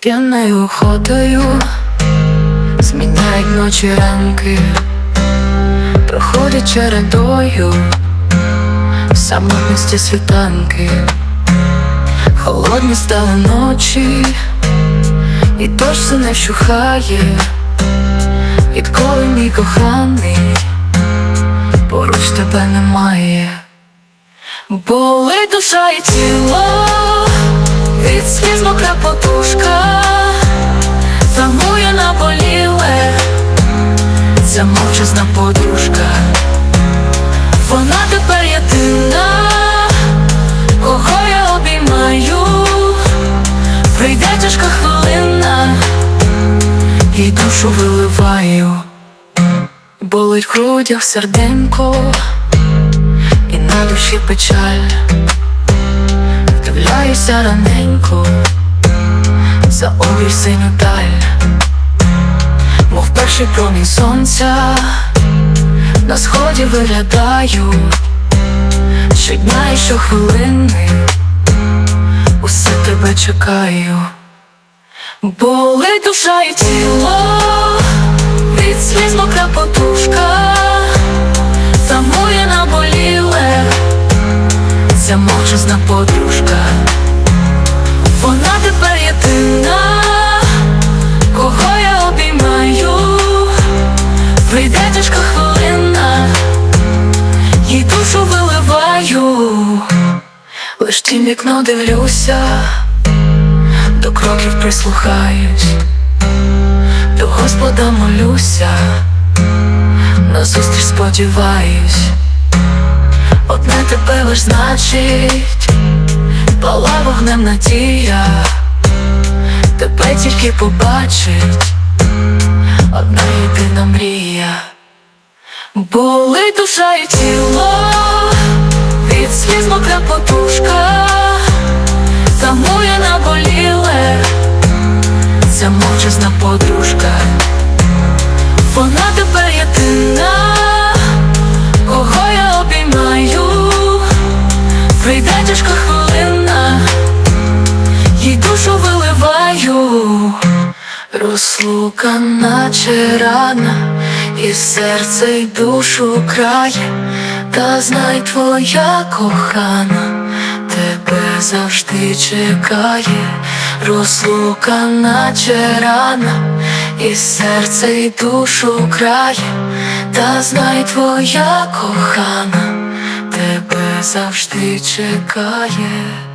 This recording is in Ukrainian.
П'яною охотою зміняють ночі ранки, проходять чередою в самотності світанки, холодні стали ночі, і дощ все не вщухає, відколи мій коханий, поруч тебе немає, болить душа і тіло. Від сліз мокра подушка Тамує наболіле Ця мовчазна подружка Вона тепер єдина Кого я обіймаю? Прийде тяжка хвилина І душу виливаю. Болить грудях серденько І на душі печаль Вдивляюся раненько. За обрій синю даль. Мов перший промінь сонця. На сході виглядаю. Щодня і щохвилини. Усе тебе чекаю. Болить душа і тіло. Від сліз мокра подушка Ця мовчазна подружка. Вона тепер єдина Кого я обіймаю. Прийде тяжка хвилина Їй душу виливаю. Лиш тім вікно дивлюся До кроків прислухаюсь До Господа молюся На зустріч сподіваюсь Одне тебе лиш значить, пала вогнем надія, тебе тільки побачить, одна єдина мрія, болить душа і тіло, від сліз мокра подушка, прийде тяжка хвилина, їй душу виливаю, розлука наче рана, і серце й душу крає, та знай твоя кохана, тебе завжди чекає, розлука наче рана, і серце й душу крає. Та знай твоя кохана тебе завжди чекає.